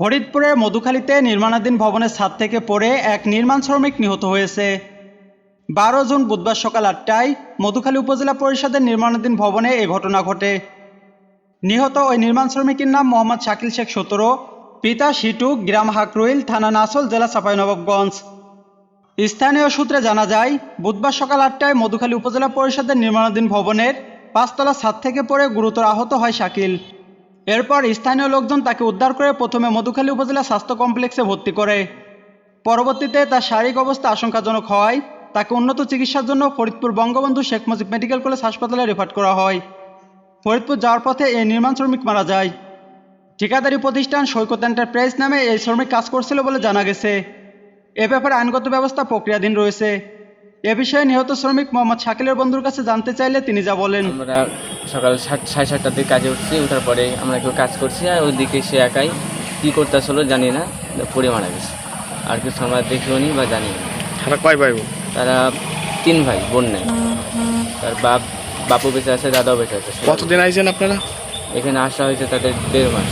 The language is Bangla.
ফরিদপুরের মধুখালীতে নির্মাণাধীন ভবনের ছাদ থেকে পড়ে এক নির্মাণ শ্রমিক নিহত হয়েছে। বারো জুন বুধবার সকাল আটটায় মধুখালী উপজেলা পরিষদের নির্মাণাধীন ভবনে এই ঘটনা ঘটে। নিহত ওই নির্মাণ শ্রমিকের নাম মোহাম্মদ শাকিল শেখ সতেরো, পিতা সিটু গ্রাম হাকরুইল, থানা নাসল, জেলা চাঁপাইনবাবগঞ্জ স্থানীয় সূত্রে জানা যায়, বুধবার সকাল আটটায় মধুখালী উপজেলা পরিষদের নির্মাণাধীন ভবনের পাঁচতলা ছাদ থেকে পড়ে গুরুতর আহত হয় শাকিল। এরপর স্থানীয় লোকজন তাকে উদ্ধার করে প্রথমে মধুখালী উপজেলা স্বাস্থ্য কমপ্লেক্সে ভর্তি করে। পরবর্তীতে তার শারীরিক অবস্থা আশঙ্কাজনক হওয়ায় তাকে উন্নত চিকিৎসার জন্য ফরিদপুর বঙ্গবন্ধু শেখ মুজিব মেডিকেল কলেজ হাসপাতালে রেফার করা হয়। ফরিদপুর যাওয়ার পথে এই নির্মাণ শ্রমিক মারা যায়। ঠিকাদারি প্রতিষ্ঠান সৈকত এন্টারপ্রাইজ নামে এই শ্রমিক কাজ করছিল বলে জানা গেছে। এ ব্যাপারে আইনগত ব্যবস্থা প্রক্রিয়াধীন রয়েছে। এ বিষয়ে নিহত শ্রমিক মোহাম্মদ শাকিলের বন্ধুর কাছে জানতে চাইলে তিনি যা বলেন। সকাল সাত সাড়ে সাতটার দিকে কাজে উঠছি ওঠার পরে আমরা কেউ কাজ করছি আর ওইদিকে সে একাই কী করতে আসলো জানি না পড়ে মারা গেছে। আর কিছু আমরা দেখিও নি বা জানি না। তারা কয় ভাই তারা তিন ভাই বোন নেই। তার বাপ বাপু বেঁচে আছে দাদাও বেঁচে আছে। কতদিন আইছেন আপনারা? এখানে আসা হয়েছে তাদের দেড় মাস।